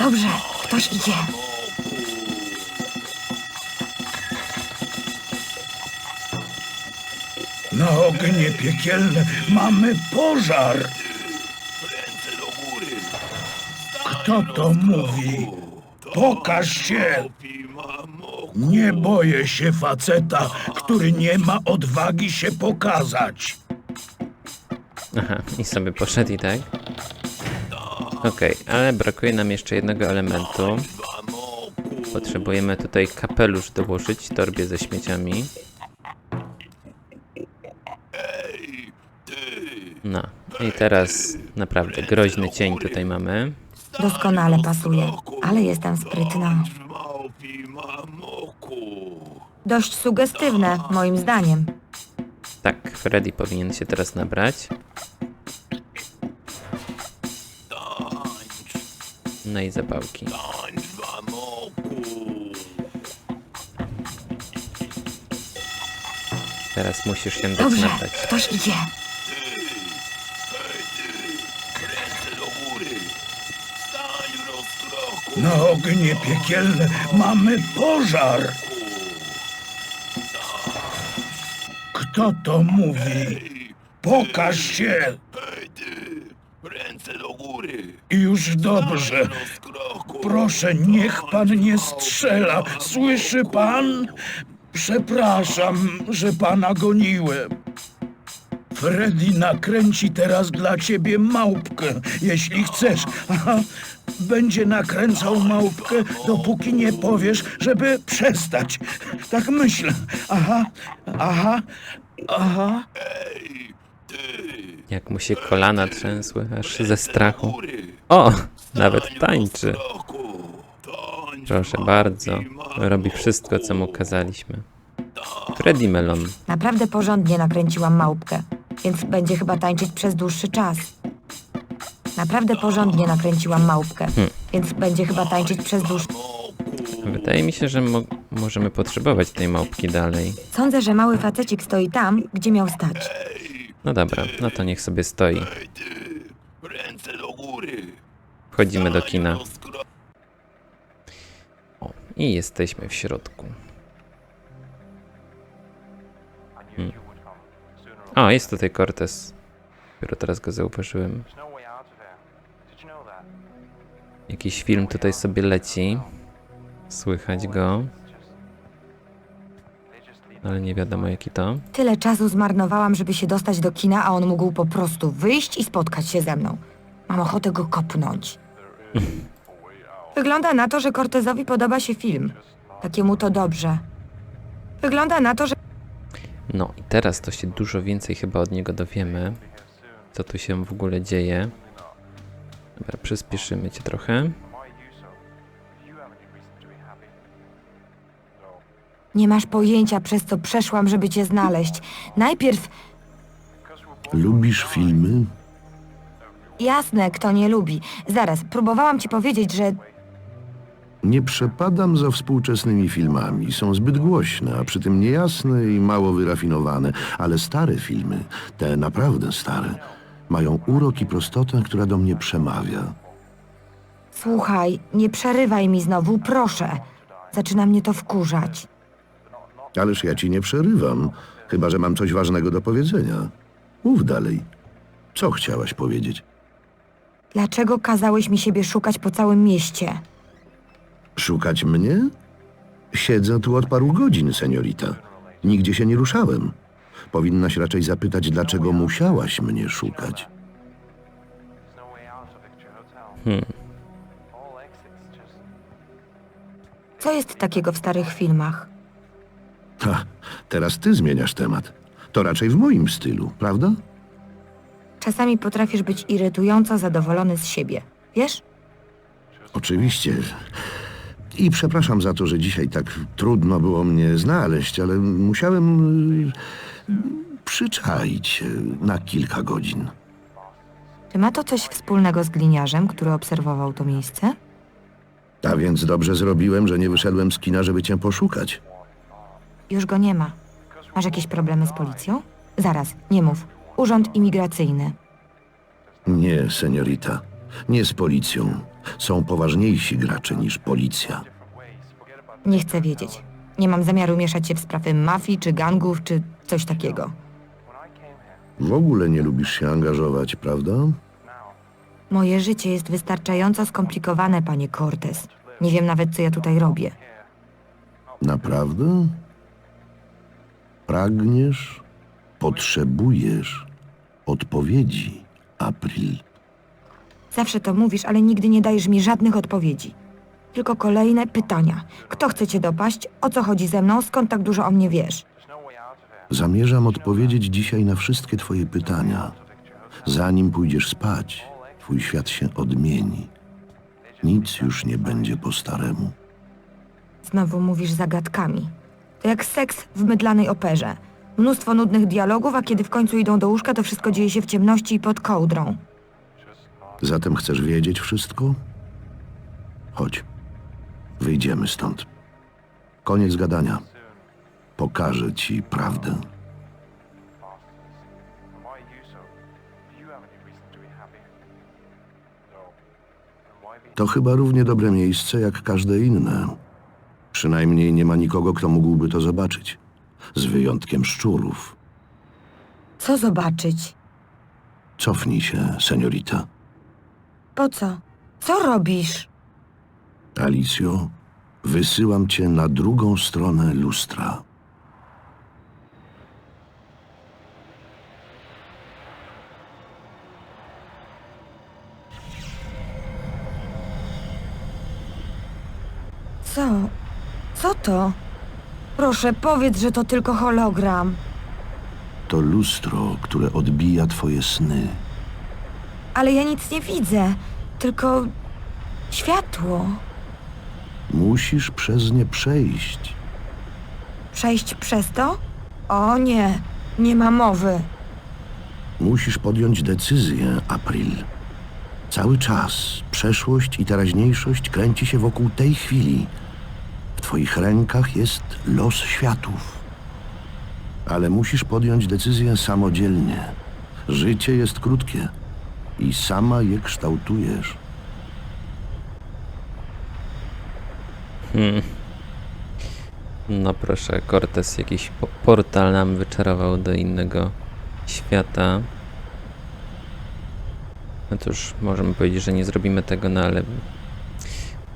Dobrze, ktoś idzie. Na ognie piekielne mamy pożar. Ręce do góry! Kto to mówi? Pokaż się! Nie boję się faceta, który nie ma odwagi się pokazać. Aha, i sobie poszedł i tak? Okej, ale brakuje nam jeszcze jednego elementu. Potrzebujemy tutaj kapelusz dołożyć torbie ze śmieciami. No, i teraz naprawdę groźny cień tutaj mamy. Doskonale pasuje, ale jestem sprytna. Dość sugestywne, moim zdaniem. Tak, Freddy powinien się teraz nabrać. No i zapałki. Teraz musisz się dać Dobrze, nabrać. ktoś idzie. Na ognie piekielne mamy pożar. Kto to mówi? Pokaż się! Hej ty! Ręce do góry! I już dobrze. Proszę, niech pan nie strzela. Słyszy pan? Przepraszam, że pana goniłem. Freddy nakręci teraz dla ciebie małpkę, jeśli chcesz. Aha, będzie nakręcał małpkę, dopóki nie powiesz, żeby przestać. Tak myślę. Aha, aha, aha. Hej ty! Jak mu się kolana trzęsły, aż ze strachu. O! Nawet tańczy. Proszę bardzo. Robi wszystko, co mu kazaliśmy. Freddy Melon. Naprawdę porządnie nakręciłam małpkę, więc będzie chyba tańczyć przez dłuższy czas. Naprawdę porządnie nakręciłam małpkę, więc będzie chyba tańczyć przez dłuższy... Wydaje mi się, że mo możemy potrzebować tej małpki dalej. Sądzę, że mały facecik stoi tam, gdzie miał stać. No dobra, no to niech sobie stoi. Ręce do góry! Wchodzimy do kina. O, i jesteśmy w środku. Hmm. O, jest tutaj Cortez. Dopiero teraz go zauważyłem. Jakiś film tutaj sobie leci. Słychać go, ale nie wiadomo jaki to. Tyle czasu zmarnowałam, żeby się dostać do kina, a on mógł po prostu wyjść i spotkać się ze mną. Mam ochotę go kopnąć. Wygląda na to, że Cortezowi podoba się film. Takiemu to dobrze. Wygląda na to, że No i teraz to się dużo więcej chyba od niego dowiemy. Co tu się w ogóle dzieje. Dobra, przyspieszymy cię trochę. Nie masz pojęcia, przez co przeszłam, żeby cię znaleźć. Najpierw, Lubisz filmy? jasne, kto nie lubi. Zaraz, próbowałam ci powiedzieć, że Nie przepadam za współczesnymi filmami. Są zbyt głośne, a przy tym niejasne i mało wyrafinowane. Ale stare filmy, te naprawdę stare, mają urok i prostotę, która do mnie przemawia. Słuchaj, nie przerywaj mi znowu, proszę. Zaczyna mnie to wkurzać. Ależ ja ci nie przerywam, chyba że mam coś ważnego do powiedzenia. Mów dalej. Co chciałaś powiedzieć? Dlaczego kazałeś mi siebie szukać po całym mieście? Szukać mnie? Siedzę tu od paru godzin, seniorita. Nigdzie się nie ruszałem. Powinnaś raczej zapytać, dlaczego musiałaś mnie szukać. Hmm. Co jest takiego w starych filmach? Ha, teraz ty zmieniasz temat. To raczej w moim stylu, prawda? Czasami potrafisz być irytująco zadowolony z siebie. Wiesz? Oczywiście. I przepraszam za to, że dzisiaj tak trudno było mnie znaleźć, ale musiałem y, przyczaić się na kilka godzin. Czy ma to coś wspólnego z gliniarzem, który obserwował to miejsce? A więc dobrze zrobiłem, że nie wyszedłem z kina, żeby cię poszukać. Już go nie ma. Masz jakieś problemy z policją? Zaraz, nie mów. Urząd imigracyjny. Nie, seniorita. Nie z policją. Są poważniejsi gracze niż policja. Nie chcę wiedzieć. Nie mam zamiaru mieszać się w sprawy mafii, czy gangów, czy coś takiego. W ogóle nie lubisz się angażować, prawda? Moje życie jest wystarczająco skomplikowane, panie Cortez. Nie wiem nawet, co ja tutaj robię. Naprawdę? Pragniesz, potrzebujesz odpowiedzi, April. Zawsze to mówisz, ale nigdy nie dajesz mi żadnych odpowiedzi. Tylko kolejne pytania. Kto chce cię dopaść? O co chodzi ze mną? Skąd tak dużo o mnie wiesz? Zamierzam odpowiedzieć dzisiaj na wszystkie twoje pytania. Zanim pójdziesz spać, twój świat się odmieni. Nic już nie będzie po staremu. Znowu mówisz zagadkami. To jak seks w mydlanej operze. Mnóstwo nudnych dialogów, a kiedy w końcu idą do łóżka, to wszystko dzieje się w ciemności i pod kołdrą. Zatem chcesz wiedzieć wszystko? Chodź. Wyjdziemy stąd. Koniec gadania. Pokażę ci prawdę. To chyba równie dobre miejsce jak każde inne. Przynajmniej nie ma nikogo, kto mógłby to zobaczyć. Z wyjątkiem szczurów. Co zobaczyć? Cofnij się, seniorita. Po co? Co robisz? Alicjo, wysyłam cię na drugą stronę lustra. Co? Co to? Proszę, powiedz, że to tylko hologram. To lustro, które odbija twoje sny. Ale ja nic nie widzę. Tylko światło. Musisz przez nie przejść. Przejść przez to? O nie, nie ma mowy. Musisz podjąć decyzję, April. Cały czas przeszłość i teraźniejszość kręci się wokół tej chwili. Twoich rękach jest los światów. Ale musisz podjąć decyzję samodzielnie. Życie jest krótkie i sama je kształtujesz. No proszę, Cortez jakiś po portal nam wyczarował do innego świata. No cóż, możemy powiedzieć, że nie zrobimy tego, no ale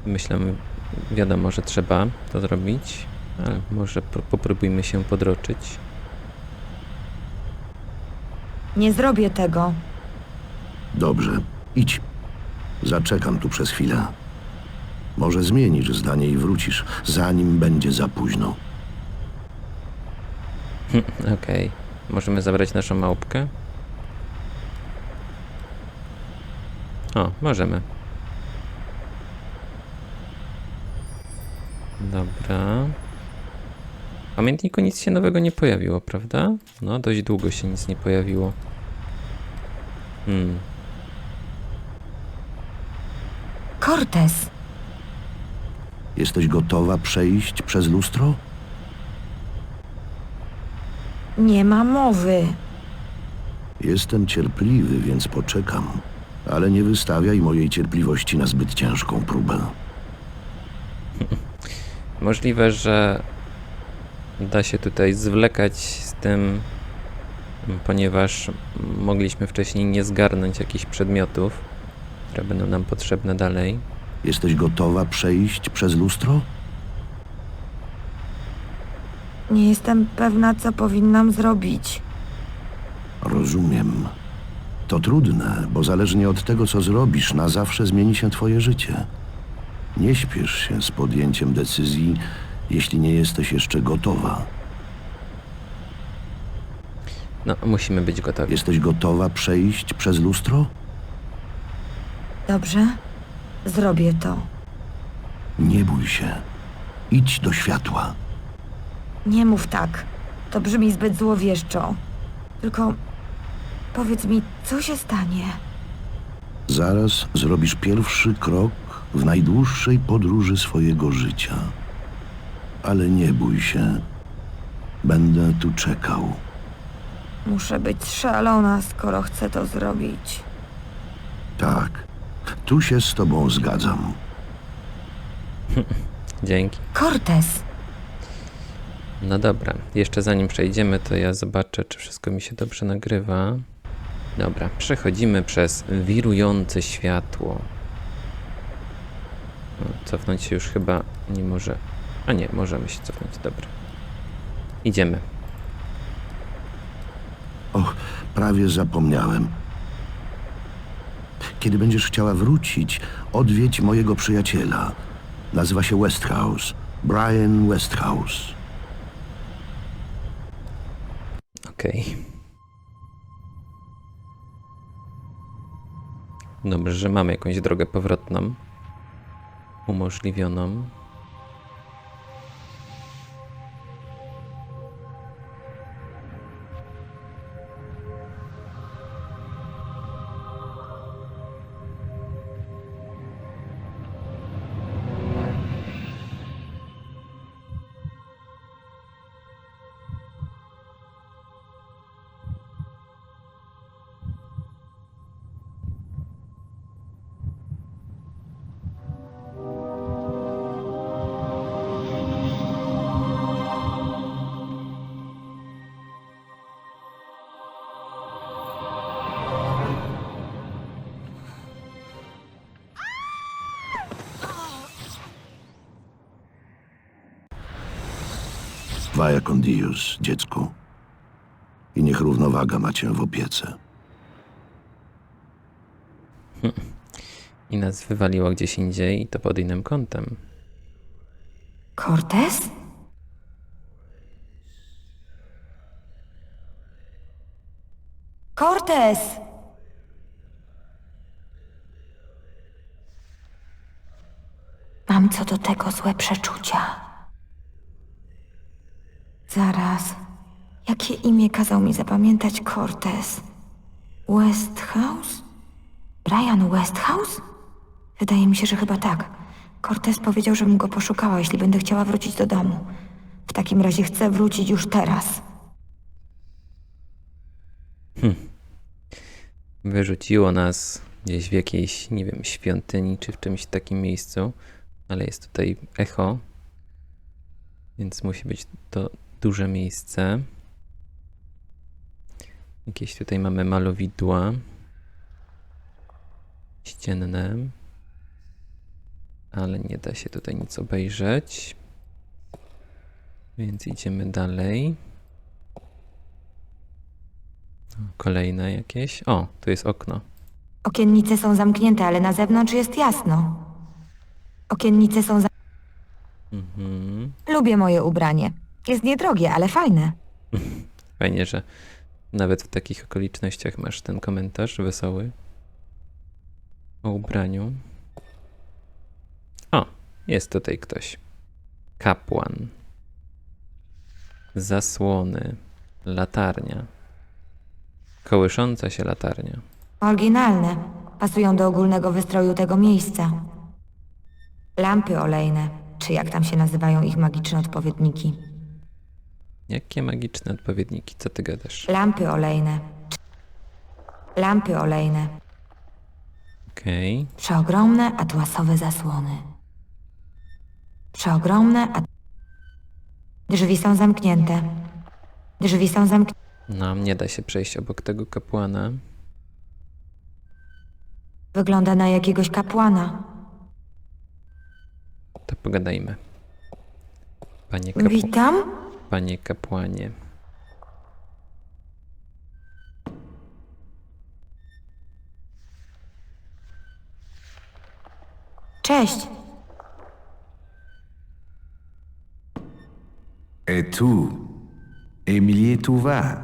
myślę, wiadomo, że trzeba to zrobić, ale może po- popróbujmy się podroczyć. Nie zrobię tego. Dobrze, idź. Zaczekam tu przez chwilę. Może zmienisz zdanie i wrócisz, zanim będzie za późno. Okej, możemy zabrać naszą małpkę? O, możemy. Dobra. W pamiętniku nic się nowego nie pojawiło, prawda? No, dość długo się nic nie pojawiło. Hmm. Cortez, Jesteś gotowa przejść przez lustro? nie ma mowy. Jestem cierpliwy, więc poczekam. Ale nie wystawiaj mojej cierpliwości na zbyt ciężką próbę. Możliwe, że da się tutaj zwlekać z tym, ponieważ mogliśmy wcześniej nie zgarnąć jakichś przedmiotów, które będą nam potrzebne dalej. Jesteś gotowa przejść przez lustro? Nie jestem pewna, co powinnam zrobić. Rozumiem. To trudne, bo zależnie od tego, co zrobisz, na zawsze zmieni się twoje życie. Nie śpiesz się z podjęciem decyzji, jeśli nie jesteś jeszcze gotowa. No, musimy być gotowi. Jesteś gotowa przejść przez lustro? Dobrze? Zrobię to. Nie bój się. Idź do światła. Nie mów tak. To brzmi zbyt złowieszczo. Tylko powiedz mi, co się stanie? Zaraz zrobisz pierwszy krok w najdłuższej podróży swojego życia. Ale nie bój się. Będę tu czekał. Muszę być szalona, skoro chcę to zrobić. Tak, Tu się z tobą zgadzam. Dzięki. Cortez! No dobra, jeszcze zanim przejdziemy, to ja zobaczę, czy wszystko mi się dobrze nagrywa. Dobra, przechodzimy przez wirujące światło. Cofnąć się już chyba nie może. A nie, możemy się cofnąć, dobra. Idziemy. Och, prawie zapomniałem. Kiedy będziesz chciała wrócić, odwiedź mojego przyjaciela. Nazywa się Westhouse. Brian Westhouse. Okej. Dobrze, że mamy jakąś drogę powrotną. Umożliwioną. Vaya con Dios, dziecku. I niech równowaga ma cię w opiece. I nas wywaliło gdzieś indziej, i to pod innym kątem. Cortez? Cortez! Mam co do tego złe przeczucia. Zaraz. Jakie imię kazał mi zapamiętać Cortez? Westhouse? Brian Westhouse? Wydaje mi się, że chyba tak. Cortez powiedział, żebym go poszukała, jeśli będę chciała wrócić do domu. W takim razie chcę wrócić już teraz. Wyrzuciło nas gdzieś w jakiejś, nie wiem, świątyni czy w czymś takim miejscu, ale jest tutaj echo, więc musi być to duże miejsce. Jakieś tutaj mamy malowidła ścienne, ale nie da się tutaj nic obejrzeć. Więc idziemy dalej. Kolejne jakieś. O, tu jest okno. Okiennice są zamknięte, ale na zewnątrz jest jasno. Okiennice są za... Mhm. Lubię moje ubranie. Jest niedrogie, ale fajne. Fajnie, że nawet w takich okolicznościach masz ten komentarz wesoły o ubraniu. O, jest tutaj ktoś. Kapłan. Zasłony. Latarnia. Kołysząca się latarnia. Oryginalne. Pasują do ogólnego wystroju tego miejsca. Lampy olejne, czy jak tam się nazywają ich magiczne odpowiedniki. Jakie magiczne odpowiedniki, co ty gadasz? Lampy olejne. Lampy olejne. Okej. Przeogromne atłasowe zasłony. Przeogromne at... Drzwi są zamknięte. Drzwi są zamknięte. No, nie da się przejść obok tego kapłana. Wygląda na jakiegoś kapłana. To pogadajmy. Panie, kapł... Witam. Panie kapłanie. Cześć. Et tu, Emilie, tu vas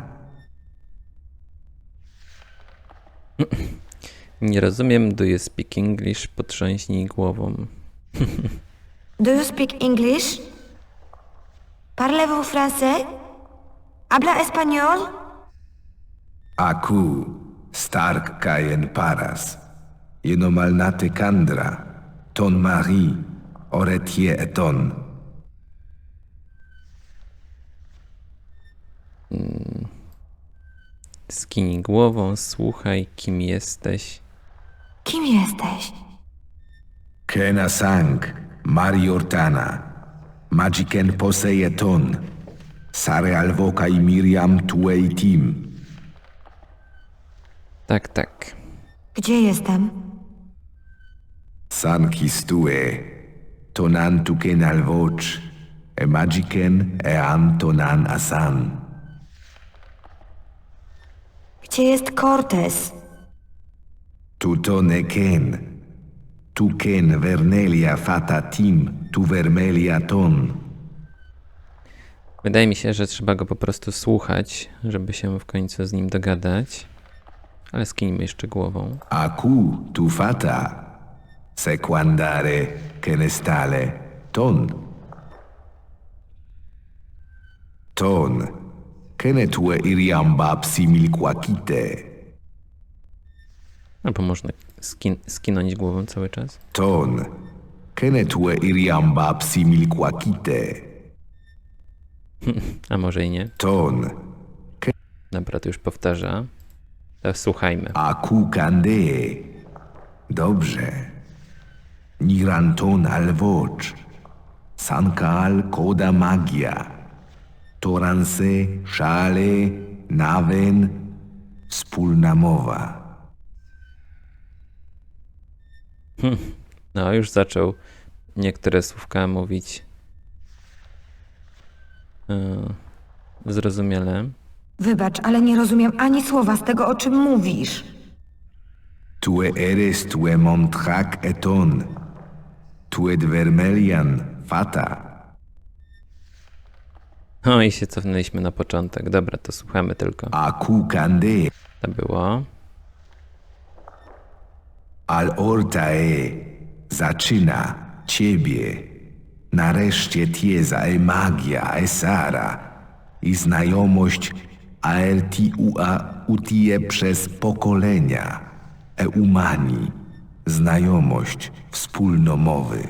Nie rozumiem, do you speak English? Potrząśnij głową. Do you speak English? Parlez-vous français? Habla español? Aku, Stark Kajen Paras, Jenomalnate Kandra, Ton Marie, Oretie Eton, Skinij głową, słuchaj, kim jesteś. Kim jesteś? Kena Sang, Mariortana, Magiken Poseyeton, Sare Alvoka i Miriam Tuei Tim. Tak, tak. Gdzie jestem? San Kistue, Tonan Tuken Alvoch, e Magiken e Antonan Asan. Gdzie jest Cortez? Tutone Ken, Vernelia Fata Tim, Tu Vermelia Ton. Wydaje mi się, że trzeba go po prostu słuchać, żeby się w końcu z nim dogadać. Ale skinijmy jeszcze głową. Aku tu fata, sequandare kenestale ton. Ton, kenetue iriamba psimil quakite. Albo można skin skinąć głową cały czas. Ton, kenetue iriamba psimil quakite. A może i nie? Ton, Dobra, to już powtarza. To słuchajmy. aku kande. Dobrze. Niranton alvoch. Sankal koda magia. Toranse, szale, nawen, wspólna mowa. No, już zaczął niektóre słówka mówić yy, zrozumiale. Wybacz, ale nie rozumiem ani słowa z tego, o czym mówisz. Tue eres tue montrak eton. Tuet vermelian fata. O, i się cofnęliśmy na początek. Dobra, to słuchamy tylko. Aku kande. To było. Al ortae zaczyna ciebie. Nareszcie tieza e magia e sara i znajomość aertiua utie przez pokolenia e umani. Znajomość wspólnomowy.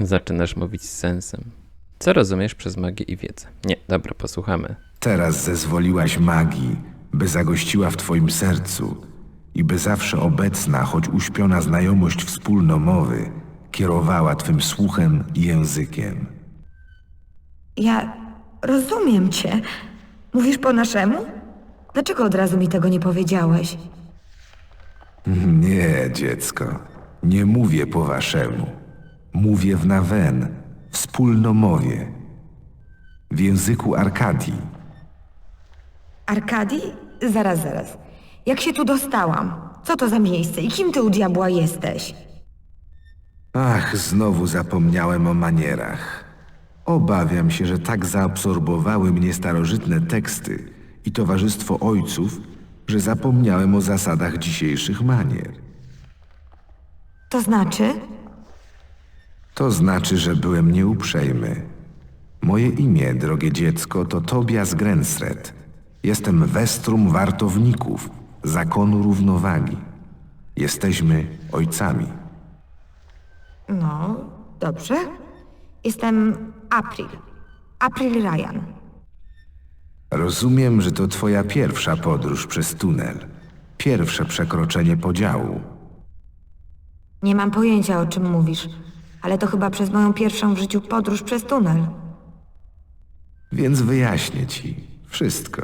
Zaczynasz mówić z sensem. Co rozumiesz przez magię i wiedzę? Nie, dobra, posłuchamy. Teraz zezwoliłaś magii, by zagościła w twoim sercu i by zawsze obecna, choć uśpiona znajomość wspólnomowy kierowała twym słuchem i językiem. Ja rozumiem cię. Mówisz po naszemu? Dlaczego od razu mi tego nie powiedziałeś? Nie, dziecko, nie mówię po waszemu. Mówię w nawen, wspólnomowie, w języku Arkadii. Arkadii? Zaraz, zaraz. Jak się tu dostałam? Co to za miejsce i kim ty u diabła jesteś? Ach, znowu zapomniałem o manierach. Obawiam się, że tak zaabsorbowały mnie starożytne teksty i towarzystwo ojców, że zapomniałem o zasadach dzisiejszych manier. To znaczy? To znaczy, że byłem nieuprzejmy. Moje imię, drogie dziecko, to Tobias Grensred. Jestem westrum wartowników, zakonu równowagi. Jesteśmy ojcami. No, dobrze. Jestem April. April Ryan. Rozumiem, że to twoja pierwsza podróż przez tunel. Pierwsze przekroczenie podziału. Nie mam pojęcia, o czym mówisz, ale to chyba przez moją pierwszą w życiu podróż przez tunel. Więc wyjaśnię ci wszystko.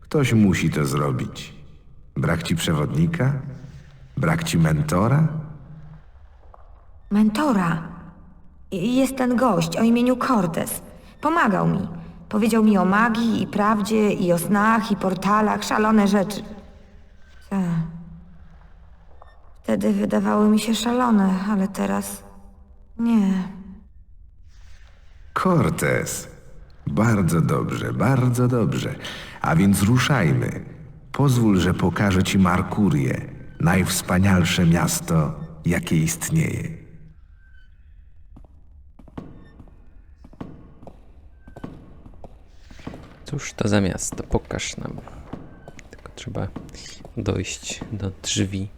Ktoś musi to zrobić. Brak ci przewodnika? Brak ci mentora? Mentora. Jest ten gość o imieniu Cortez. Pomagał mi. Powiedział mi o magii i prawdzie, i o snach, i portalach, szalone rzeczy. Ta. Wtedy wydawały mi się szalone, ale teraz nie. Cortez. Bardzo dobrze, bardzo dobrze. A więc ruszajmy. Pozwól, że pokażę ci Markurię, najwspanialsze miasto, jakie istnieje. Cóż to za miasto? Pokaż nam. Tylko trzeba dojść do drzwi.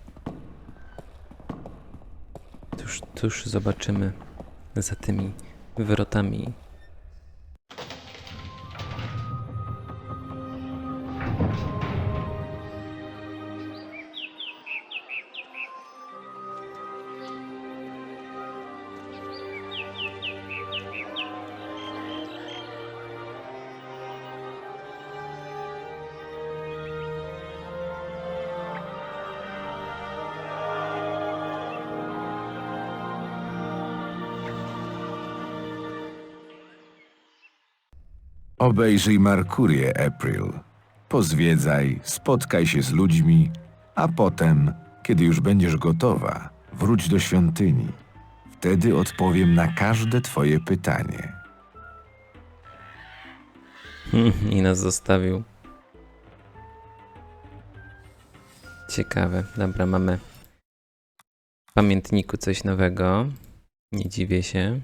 Cóż, cóż zobaczymy za tymi wrotami. Obejrzyj Merkurię, April. Pozwiedzaj, spotkaj się z ludźmi, a potem, kiedy już będziesz gotowa, wróć do świątyni. Wtedy odpowiem na każde twoje pytanie. I nas zostawił. Ciekawe. Dobra, mamy w pamiętniku coś nowego. Nie dziwię się.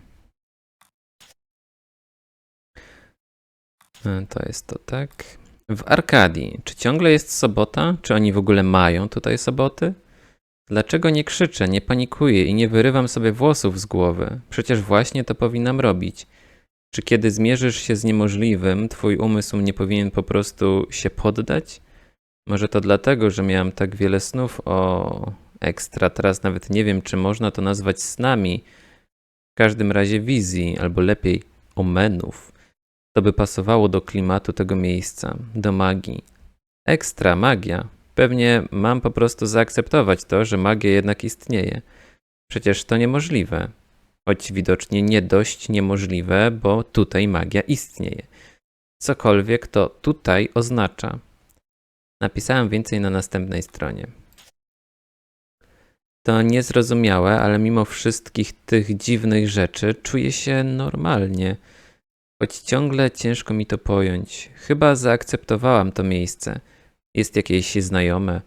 To jest to, tak. W Arkadii. Czy ciągle jest sobota? Czy oni w ogóle mają tutaj soboty? Dlaczego nie krzyczę, nie panikuję i nie wyrywam sobie włosów z głowy? Przecież właśnie to powinnam robić. Czy kiedy zmierzysz się z niemożliwym, twój umysł nie powinien po prostu się poddać? Może to dlatego, że miałem tak wiele snów o ekstra, teraz nawet nie wiem, czy można to nazwać snami. W każdym razie wizji, albo lepiej omenów. To by pasowało do klimatu tego miejsca, do magii. Ekstra magia. Pewnie mam po prostu zaakceptować to, że magia jednak istnieje. Przecież to niemożliwe choć widocznie nie dość niemożliwe, bo tutaj magia istnieje. Cokolwiek to tutaj oznacza. Napisałem więcej na następnej stronie. To niezrozumiałe, ale mimo wszystkich tych dziwnych rzeczy czuję się normalnie. Choć ciągle ciężko mi to pojąć. Chyba zaakceptowałam to miejsce. Jest jakieś znajome.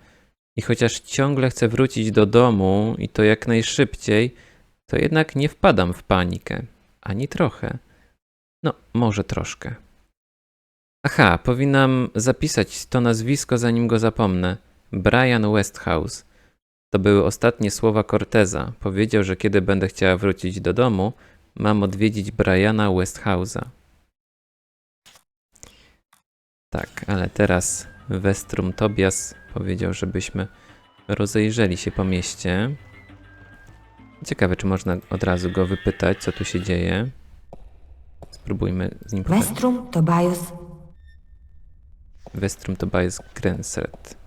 I chociaż ciągle chcę wrócić do domu i to jak najszybciej, to jednak nie wpadam w panikę. Ani trochę. No, może troszkę. Aha, powinnam zapisać to nazwisko, zanim go zapomnę. Brian Westhouse. To były ostatnie słowa Corteza. Powiedział, że kiedy będę chciała wrócić do domu, mam odwiedzić Briana Westhouse'a. Tak, ale teraz Westrum Tobias powiedział, żebyśmy rozejrzeli się po mieście. Ciekawe, czy można od razu go wypytać, co tu się dzieje. Spróbujmy z nim pogadać. Westrum, Tobias. Westrum Tobias Grenset.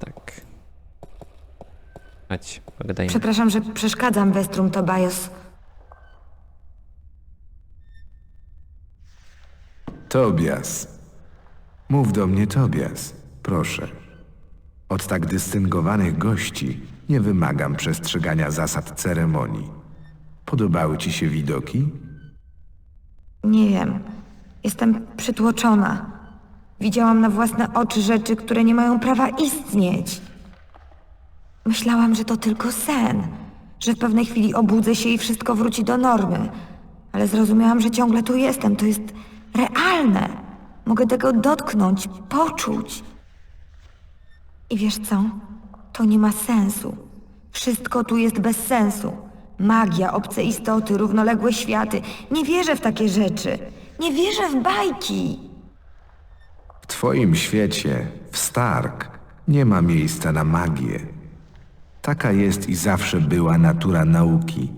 Tak. Chodź, pogadajmy. Przepraszam, że przeszkadzam, Westrum, Tobias. Tobias. Mów do mnie, Tobias. Proszę. Od tak dystyngowanych gości nie wymagam przestrzegania zasad ceremonii. Podobały ci się widoki? Nie wiem. Jestem przytłoczona. Widziałam na własne oczy rzeczy, które nie mają prawa istnieć. Myślałam, że to tylko sen, że w pewnej chwili obudzę się i wszystko wróci do normy. Ale zrozumiałam, że ciągle tu jestem. To jest realne. Mogę tego dotknąć, poczuć. I wiesz co? To nie ma sensu. Wszystko tu jest bez sensu. Magia, obce istoty, równoległe światy. Nie wierzę w takie rzeczy. Nie wierzę w bajki. W twoim świecie, w Stark, nie ma miejsca na magię. Taka jest i zawsze była natura nauki.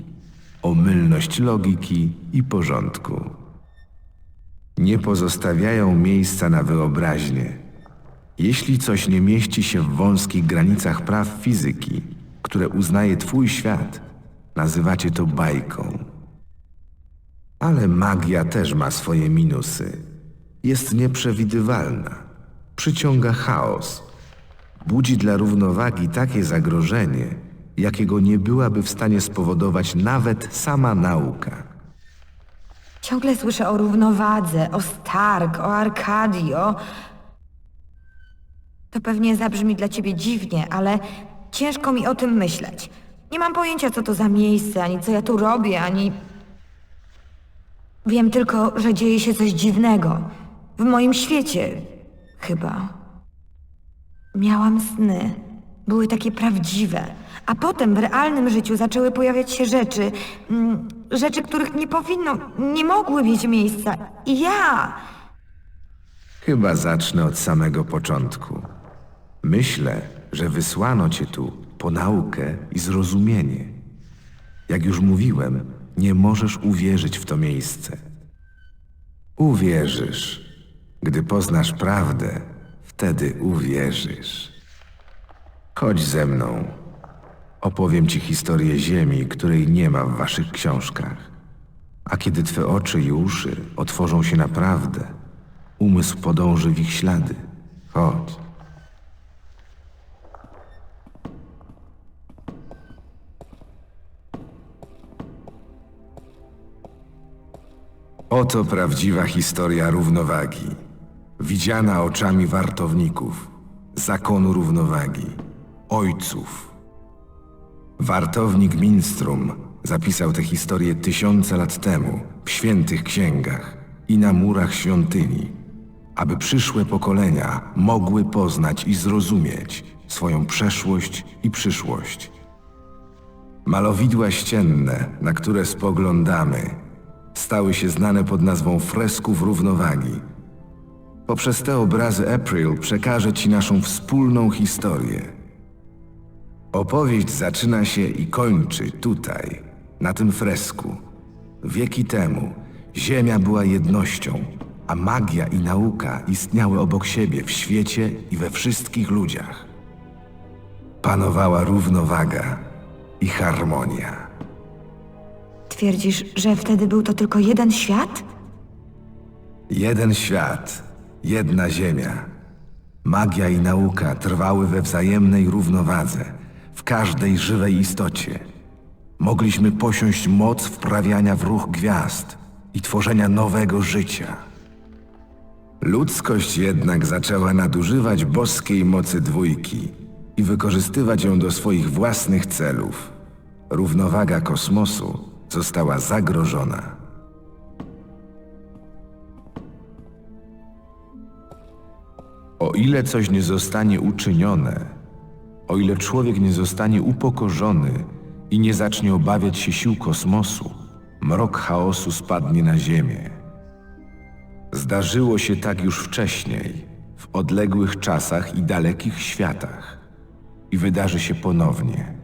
Omylność logiki i porządku. Nie pozostawiają miejsca na wyobraźnię. Jeśli coś nie mieści się w wąskich granicach praw fizyki, które uznaje twój świat, nazywacie to bajką. Ale magia też ma swoje minusy. Jest nieprzewidywalna, przyciąga chaos, budzi dla równowagi takie zagrożenie, jakiego nie byłaby w stanie spowodować nawet sama nauka. Ciągle słyszę o równowadze, o Stark, o Arkadii, o... To pewnie zabrzmi dla ciebie dziwnie, ale ciężko mi o tym myśleć. Nie mam pojęcia, co to za miejsce, ani co ja tu robię, ani... Wiem tylko, że dzieje się coś dziwnego. W moim świecie. Chyba. Miałam sny. Były takie prawdziwe. A potem w realnym życiu zaczęły pojawiać się rzeczy. mm, Rzeczy, których nie powinno, nie mogły mieć miejsca. I ja. Chyba zacznę od samego początku. Myślę, że wysłano cię tu po naukę i zrozumienie. Jak już mówiłem, nie możesz uwierzyć w to miejsce. Uwierzysz. Gdy poznasz prawdę, wtedy uwierzysz. Chodź ze mną. Opowiem ci historię Ziemi, której nie ma w waszych książkach. A kiedy twe oczy i uszy otworzą się naprawdę, umysł podąży w ich ślady. Chodź. Oto prawdziwa historia równowagi. Widziana oczami wartowników, zakonu równowagi, ojców. Wartownik Minstrum zapisał tę historię tysiące lat temu w świętych księgach i na murach świątyni, aby przyszłe pokolenia mogły poznać i zrozumieć swoją przeszłość i przyszłość. Malowidła ścienne, na które spoglądamy, stały się znane pod nazwą fresków równowagi. Poprzez te obrazy April przekażę Ci naszą wspólną historię. Opowieść zaczyna się i kończy tutaj, na tym fresku. Wieki temu Ziemia była jednością, a magia i nauka istniały obok siebie w świecie i we wszystkich ludziach. Panowała równowaga i harmonia. Twierdzisz, że wtedy był to tylko jeden świat? Jeden świat, jedna ziemia. Magia i nauka trwały we wzajemnej równowadze, każdej żywej istocie. Mogliśmy posiąść moc wprawiania w ruch gwiazd i tworzenia nowego życia. Ludzkość jednak zaczęła nadużywać boskiej mocy dwójki i wykorzystywać ją do swoich własnych celów. Równowaga kosmosu została zagrożona. O ile coś nie zostanie uczynione, o ile człowiek nie zostanie upokorzony i nie zacznie obawiać się sił kosmosu, mrok chaosu spadnie na Ziemię. Zdarzyło się tak już wcześniej, w odległych czasach i dalekich światach, i wydarzy się ponownie,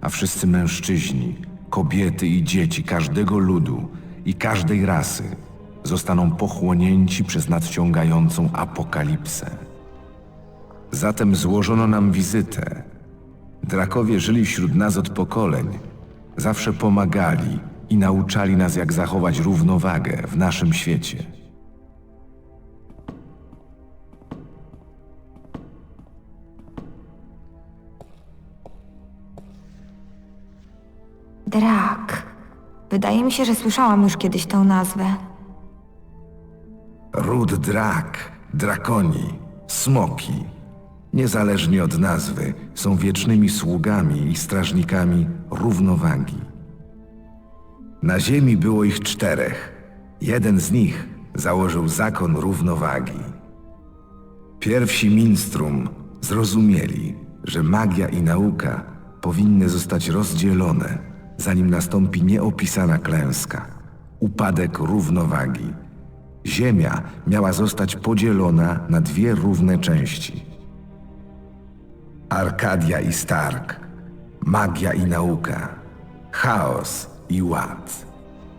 a wszyscy mężczyźni, kobiety i dzieci każdego ludu i każdej rasy zostaną pochłonięci przez nadciągającą apokalipsę. Zatem złożono nam wizytę. Drakowie żyli wśród nas od pokoleń, zawsze pomagali i nauczali nas, jak zachować równowagę w naszym świecie. Drak. Wydaje mi się, że słyszałam już kiedyś tą nazwę. Ród drak, drakoni, smoki, niezależnie od nazwy, są wiecznymi sługami i strażnikami równowagi. Na Ziemi było ich czterech. Jeden z nich założył zakon równowagi. Pierwsi minstrum zrozumieli, że magia i nauka powinny zostać rozdzielone, zanim nastąpi nieopisana klęska upadek równowagi. Ziemia miała zostać podzielona na dwie równe części. Arkadia i Stark, magia i nauka, chaos i ład.